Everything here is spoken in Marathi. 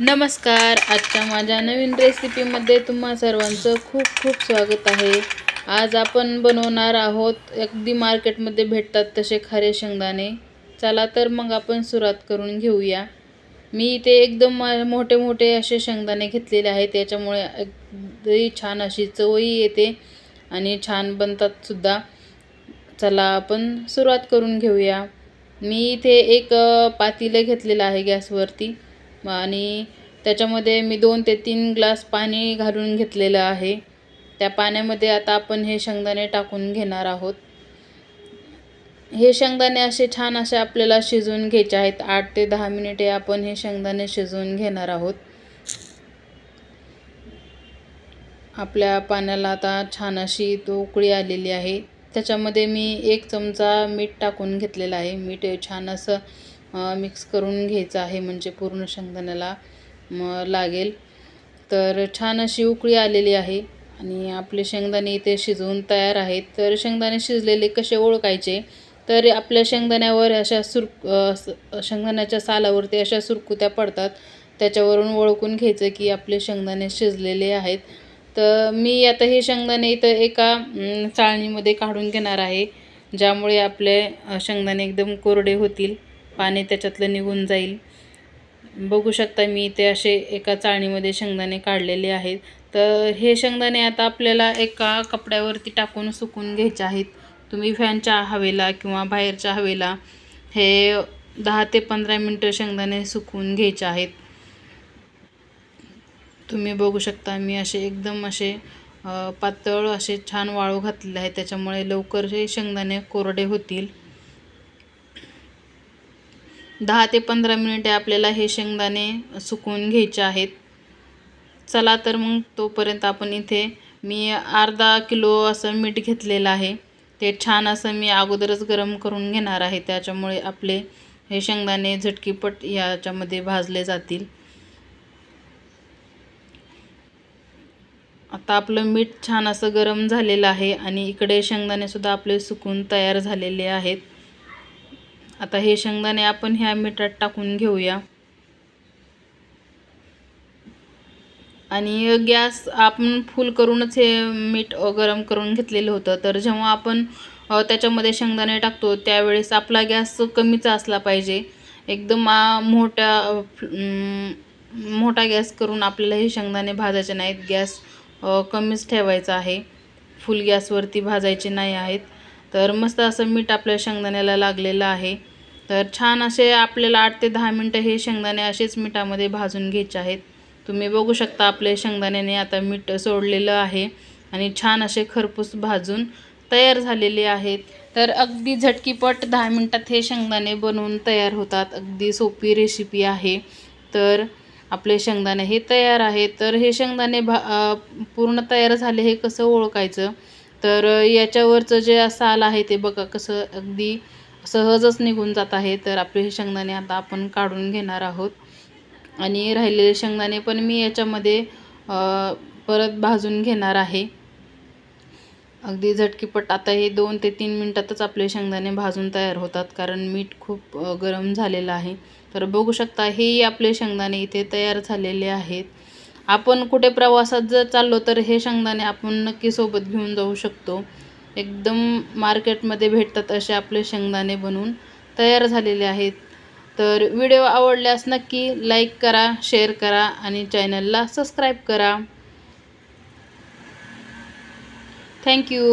नमस्कार. आजच्या माझ्या नवीन रेसिपीमध्ये तुम्हा सर्वांचं खूप खूप स्वागत आहे. आज आपण बनवणार आहोत अगदी मार्केटमध्ये भेटतात तसे खारे शेंगदाणे. चला तर मग आपण सुरुवात करून घेऊया. मी इथे एकदम मोठे मोठे असे शेंगदाणे घेतलेले आहेत त्याच्यामुळे अगदी छान अशी चवही येते आणि छान बनतात सुद्धा. चला आपण सुरुवात करून घेऊया. मी इथे एक पातीलं घेतलेलं आहे गॅसवरती. आणि त्याच्यामध्ये मी दोन ते तीन ग्लास पाणी घालून घेतलेलं आहे. त्या पाण्यामध्ये आता आपण हे शेंगदाणे टाकून घेणार आहोत. हे शेंगदाणे असे छान असे आपल्याला शिजवून घ्यायचे आहेत. आठ ते दहा मिनिटे आपण हे शेंगदाणे शिजवून घेणार आहोत. आपल्या पाण्याला आता छान अशी तो उकळी आलेली आहे. त्याच्यामध्ये मी एक चमचा मीठ टाकून घेतलेलं आहे. मीठ छान असं मिक्स करून घ्यायचं आहे म्हणजे पूर्ण शेंगदाण्याला लागेल. तर छान अशी उकळी आलेली आहे आणि आपले शेंगदाणे इथे शिजवून तयार आहेत. तर शेंगदाणे शिजलेले कसे ओळखायचे? तर आपल्या शेंगदाण्यावर अशा सुर शेंगदाण्याच्या सालावरती अशा सुरकुत्या पडतात. त्याच्यावरून ओळखून घ्यायचं की आपले शेंगदाणे शिजलेले आहेत. तर मी आता हे शेंगदाणे इथं एका चाळणीमध्ये काढून घेणार आहे ज्यामुळे आपले शेंगदाणे एकदम कोरडे होतील. पाणी त्याच्यातलं निघून जाईल. बघू शकता मी ते असे एका चाळणीमध्ये शेंगदाणे काढलेले आहेत. तर हे शेंगदाणे आता आपल्याला एका कपड्यावरती टाकून सुकून घ्यायचे आहेत. तुम्ही फॅनच्या हवेला किंवा बाहेरच्या हवेला हे दहा ते पंधरा मिनटं शेंगदाणे सुकवून घ्यायचे आहेत. तुम्ही बघू शकता मी असे एकदम असे पातळ असे छान वाळू घातलेले आहे त्याच्यामुळे लवकर हे शेंगदाणे कोरडे होतील. दहा ते पंधरा मिनिटे आपल्याला हे शेंगदाणे सुकवून घ्यायचे आहेत. चला तर मग तोपर्यंत आपण इथे मी अर्धा किलो असं मीठ घेतलेलं आहे. ते छान असं मी अगोदरच गरम करून घेणार आहे. त्याच्यामुळे आपले हे शेंगदाणे झटकीपट याच्यामध्ये भाजले जातील. आता आपलं मीठ छान असं गरम झालेलं आहे आणि इकडे शेंगदाणेसुद्धा आपले सुकून तयार झालेले आहेत. आता हे शेंगदाणे आपण ह्या मिठात टाकून घेऊया. आणि गॅस आपण फुल करूनच हे मीठ गरम करून घेतलेलं होतं. तर जेव्हा आपण त्याच्यामध्ये शेंगदाणे टाकतो त्यावेळेस आपला गॅस कमीचा असला पाहिजे. एकदम मोठ्या मोठा गॅस करून आपल्याला हे शेंगदाणे भाजायचे नाहीत. गॅस कमीच ठेवायचा आहे. फुल गॅसवरती भाजायचे नाही आहेत. तर मस्त असं मीठ आपल्या शेंगदाण्याला लागलेलं आहे. तर छान असे आपल्याला आठ ते दहा मिनटं हे शेंगदाणे असेच मिठामध्ये भाजून घ्यायचे आहेत. तुम्ही बघू शकता आपले शेंगदाण्याने आता मीठ सोडलेलं आहे आणि छान असे खरपूस भाजून तयार झालेले आहेत. तर अगदी झटकीपट दहा मिनटात हे शेंगदाणे बनवून तयार होतात. अगदी सोपी रेसिपी आहे. तर आपले शेंगदाणे हे तयार आहे. तर हे शेंगदाणे भा पूर्ण तयार झाले हे कसं ओळखायचं? तर याच्यावरचं जे साल आहे ते बघा कसं अगदी सहजच निघून जात आहे. तर आपले हे शेंगदाणे आता आपण काढून घेणार आहोत. आणि राहिलेले शेंगदाणे पण मी याच्यामध्ये परत भाजून घेणार आहे. अगदी झटकीपट. आता हे दोन ते तीन मिनटातच आपले शेंगदाणे भाजून तयार होतात कारण मीठ खूप गरम झालेलं आहे. तर बघू शकता हेही आपले शेंगदाणे इथे तयार झालेले आहेत. आपण कुठे प्रवासात जर चाललो तर हे शेंगदाणे आपण नक्की सोबत घेऊन जाऊ शकतो. एकदम मार्केटमध्ये भेटतात असे आपले शेंगदाणे बनवून तयार झालेले आहेत. तर व्हिडिओ आवडल्यास नक्की लाईक करा शेअर करा आणि चॅनलला सबस्क्राईब करा. थँक्यू.